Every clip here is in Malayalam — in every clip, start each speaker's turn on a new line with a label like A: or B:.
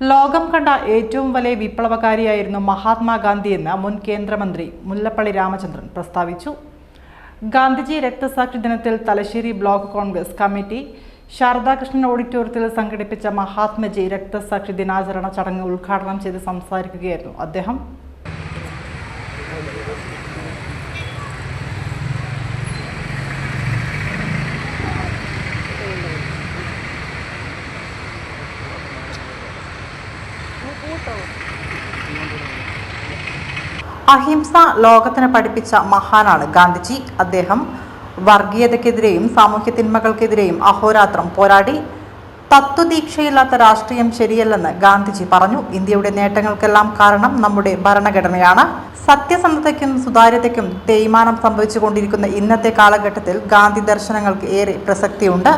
A: ലോകം കണ്ട ഏറ്റവും വലിയ വിപ്ലവകാരിയായിരുന്നു മഹാത്മാഗാന്ധി എന്ന് മുൻ കേന്ദ്രമന്ത്രി മുല്ലപ്പള്ളി രാമചന്ദ്രൻ പ്രസ്താവിച്ചു. ഗാന്ധിജി രക്തസാക്ഷി ദിനത്തിൽ Thalassery block Congress committee Saradakrishnan ഓഡിറ്റോറിയത്തിൽ സംഘടിപ്പിച്ച മഹാത്മജി രക്തസാക്ഷി ദിനാചരണ ചടങ്ങ് ഉദ്ഘാടനം ചെയ്ത് സംസാരിക്കുകയായിരുന്നു അദ്ദേഹം. അഹിംസ ലോകത്തിന് പഠിപ്പിച്ച മഹാനാണ് ഗാന്ധിജി. അദ്ദേഹം വർഗീയതയ്ക്കെതിരെയും സാമൂഹ്യ തിന്മകൾക്കെതിരെയും അഹോരാത്രം പോരാടി. തത്വദീക്ഷയില്ലാത്ത രാഷ്ട്രീയം ശരിയല്ലെന്ന് ഗാന്ധിജി പറഞ്ഞു. ഇന്ത്യയുടെ നേട്ടങ്ങൾക്കെല്ലാം കാരണം നമ്മുടെ ഭരണഘടനയാണ്. സത്യസന്ധതയ്ക്കും സുതാര്യതയ്ക്കും തേയ്മാനം സംഭവിച്ചുകൊണ്ടിരിക്കുന്ന ഇന്നത്തെ കാലഘട്ടത്തിൽ ഗാന്ധി ദർശനങ്ങൾക്ക് ഏറെ പ്രസക്തിയുണ്ട്.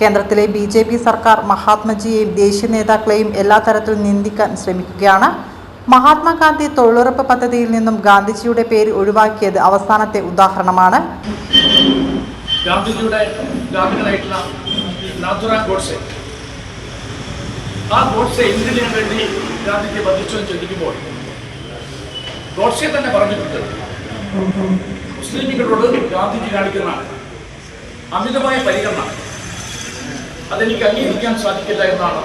A: കേന്ദ്രത്തിലെ ബി ജെ പി സർക്കാർ മഹാത്മജിയെയും ദേശീയ നേതാക്കളെയും എല്ലാ തരത്തിലും നിന്ദിക്കാൻ ശ്രമിക്കുകയാണ്. മഹാത്മാഗാന്ധി തൊഴിലുറപ്പ് പദ്ധതിയിൽ നിന്നും ഗാന്ധിജിയുടെ പേര് ഒഴിവാക്കിയത് അവസാനത്തെ ഉദാഹരണമാണ്.
B: ഗാന്ധിജിയുടെ ഗോഡ്സെ. ആ ഗോഡ്സെ ഗാന്ധിജി അമിതമായ പരിഗണന. അതെനിക്ക് അംഗീകരിക്കാൻ സാധിക്കില്ല എന്നാണ്.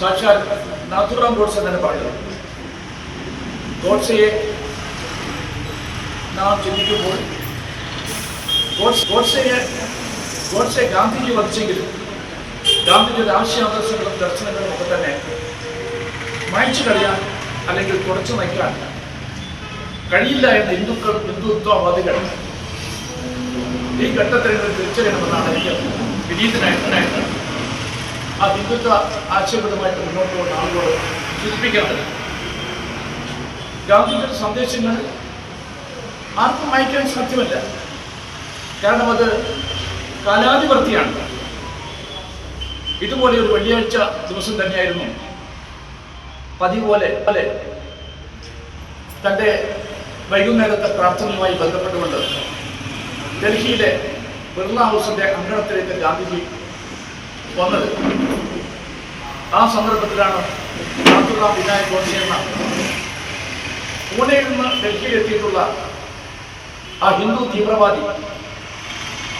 B: സാക്ഷാൽ നാഥുറാം ഗോഡ്സെ തന്നെ പറയുന്നത് ഗോഡ്സെയെ നാം ചിന്തിക്കുമ്പോൾ ഗോഡ്സ്- ഗോഡ്സെയെ ഗോഡ്സെ ഗാന്ധിജി വധിച്ചെങ്കിലും ഗാന്ധിജിയുടെ ആശയാദർശങ്ങളും ദർശനങ്ങളും ഒക്കെ തന്നെ മായ്ച്ചു കളയാൻ അല്ലെങ്കിൽ കുറച്ചു നയിക്കാൻ കഴിയില്ല എന്ന് ഹിന്ദുക്കൾ ഹിന്ദുത്വവാദികൾ ഈ ഘട്ടത്തിൽ തിരിച്ചറിയണമെന്നാണ് എനിക്ക് വിനീതനായിട്ട് ആ ഹിന്ദുത്വ ആശയപരമായിട്ട് മുന്നോട്ട് പോകുന്ന ആളുകളോട് സൂചിപ്പിക്കേണ്ടത് ഗാന്ധിജിയുടെ സന്ദേശങ്ങൾ ആർക്കും വായിക്കാൻ സാധ്യമല്ല. കാരണം അത് കാലാധിപർത്തിയാണ് ഇതുപോലെ ഒരു വെള്ളിയാഴ്ച ദിവസം തന്നെയായിരുന്നു പതിവ് പോലെ അല്ലെ തന്റെ വൈകുന്നേരത്തെ പ്രാർത്ഥനയുമായി ബന്ധപ്പെട്ടുകൊണ്ട് ഡൽഹിയിലെ ബിർള ഹൗസിന്റെ അങ്കണത്തിലേക്ക് ഗാന്ധിജി വന്നത്. ആ സന്ദർഭത്തിലാണ് നാഥുറാം വിനായക് ഗോഡ്സെ എന്ന പൂനെയിൽ നിന്ന് ഡൽഹിയിലെത്തിയിട്ടുള്ള ആ ഹിന്ദു തീവ്രവാദി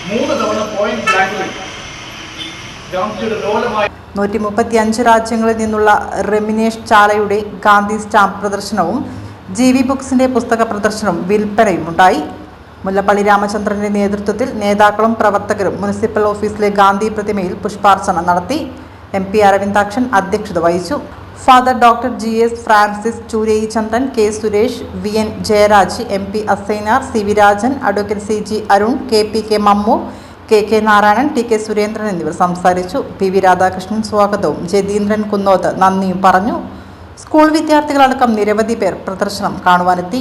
B: മൂന്ന് തവണ പോയിന്റ് ബ്ലാങ്കിൽ ഗാന്ധിജിയുടെ
A: നൂറ്റി മുപ്പത്തി അഞ്ച് രാജ്യങ്ങളിൽ നിന്നുള്ള റെമിനേഷ് ചാലയുടെ ഗാന്ധി സ്റ്റാമ്പ് പ്രദർശനവും ജി വി ബുക്സിന്റെ പുസ്തക പ്രദർശനവും വിൽപ്പനയും ഉണ്ടായി മുല്ലപ്പള്ളി രാമചന്ദ്രന്റെ നേതൃത്വത്തിൽ നേതാക്കളും പ്രവർത്തകരും മുനിസിപ്പൽ ഓഫീസിലെ ഗാന്ധി പ്രതിമയിൽ പുഷ്പാർച്ചന നടത്തി എം പി അരവിന്ദാക്ഷൻ അധ്യക്ഷത വഹിച്ചു. Father doctor G S Francis Chooraichandran K Suresh V N Jayaraj M P Asainar C V Rajan advocate C G Arun K P K Mammu K K Narayanan T K Surendran എന്നിവർ സംസാരിച്ചു. പി വി രാധാകൃഷ്ണൻ സ്വാഗതവും. ജതീന്ദ്രൻ കുന്നോത്ത് നന്ദിയും പറഞ്ഞു. സ്കൂൾ വിദ്യാർത്ഥികളടക്കം നിരവധി പേർ പ്രദർശനം കാണുവാനെത്തി.